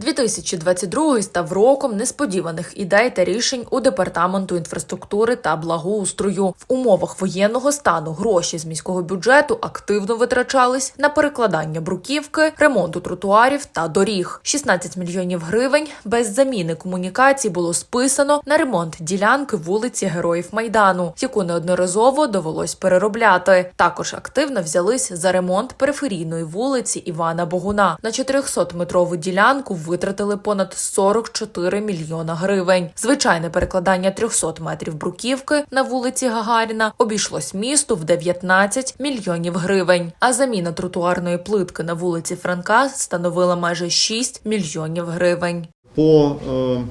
2022 став роком несподіваних ідей та рішень у департаменту інфраструктури та благоустрою. В умовах воєнного стану гроші з міського бюджету активно витрачались на перекладання бруківки, ремонту тротуарів та доріг. 16 мільйонів гривень без заміни комунікацій було списано на ремонт ділянки вулиці Героїв Майдану, яку неодноразово довелось переробляти. Також активно взялись за ремонт периферійної вулиці Івана Богуна. На 400-метрову ділянку витратили понад 44 мільйона гривень. Звичайне перекладання 300 метрів бруківки на вулиці Гагаріна обійшлось місту в 19 мільйонів гривень. А заміна тротуарної плитки на вулиці Франка становила майже 6 мільйонів гривень. по е,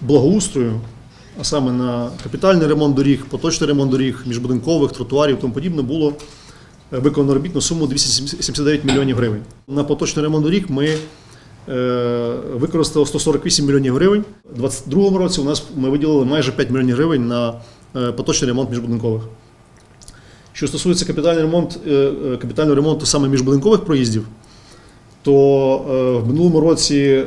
благоустрою, а саме на капітальний ремонт доріг, поточний ремонт доріг, міжбудинкових, тротуарів тому подібне, було е, виконано робіт на суму 279 мільйонів гривень. На поточний ремонт доріг ми е, використали 148 мільйонів гривень. У 2022 році у нас ми виділили майже 5 мільйонів гривень на е, поточний ремонт міжбудинкових. Що стосується капітальний ремонт, е, капітального ремонту саме міжбудинкових проїздів, то в минулому році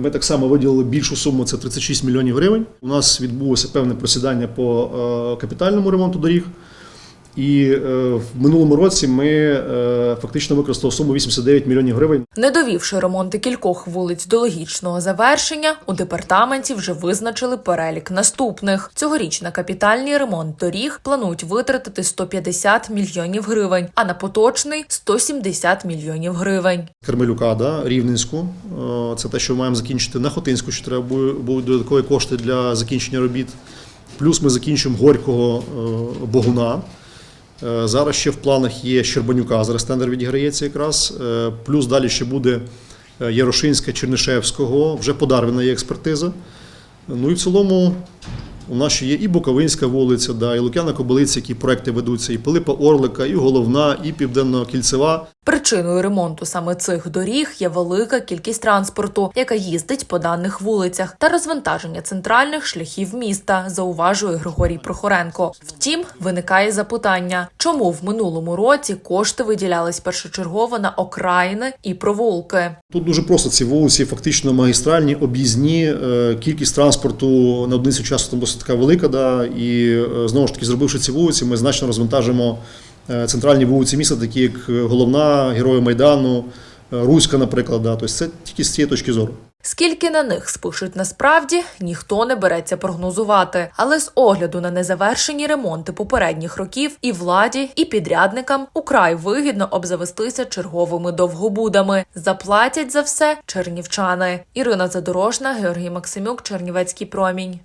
ми так само виділили більшу суму це 36 мільйонів гривень. У нас відбулося певне просідання по капітальному ремонту доріг. І е, в минулому році ми е, фактично використали суму 89 мільйонів гривень Не довівши ремонти кількох вулиць до логічного завершення, у департаменті вже визначили перелік наступних. Цьогоріч на капітальний ремонт доріг планують витратити 150 мільйонів гривень, а на поточний 170 мільйонів гривень. Кармелюка, да, Рівненську. Е, Це те, що ми маємо закінчити на Хотинську, що треба бу- будуть додаткові кошти для закінчення робіт. Плюс ми закінчимо Горького Богуна. Е, Зараз ще в планах є Щербанюка, зараз тендер відіграється якраз. Е, Плюс далі ще буде е, Ярошинська, Чернишевського, вже подарвана є експертиза. Ну і в цілому у нас ще є і Буковинська вулиця, да, і Лук'яна Кобилиця, які проекти ведуться, і Пилипа Орлика, і Головна, і Південно-Кільцева. Причиною ремонту саме цих доріг є велика кількість транспорту, яка їздить по даних вулицях, та розвантаження центральних шляхів міста, зауважує Григорій Прохоренко. Втім, виникає запитання, чому в минулому році кошти виділялись першочергово на окраїни і провулки. Тут дуже просто ці вулиці фактично магістральні, об'їзні. е, Кількість транспорту на одиницю часу там досить така велика. Да, і е, знову ж таки, зробивши ці вулиці, ми значно розвантажимо центральні вулиці міста, такі як е, головна, Герої Майдану, е, Руська, наприклад. Да. Тобто це тільки з цієї точки зору. Скільки на них спишуть насправді, ніхто не береться прогнозувати. Але з огляду на незавершені ремонти попередніх років і владі, і підрядникам украй вигідно обзавестися черговими довгобудами. Заплатять за все чернівчани. Ірина Задорожна, Георгій Максимюк, Чернівецький промінь.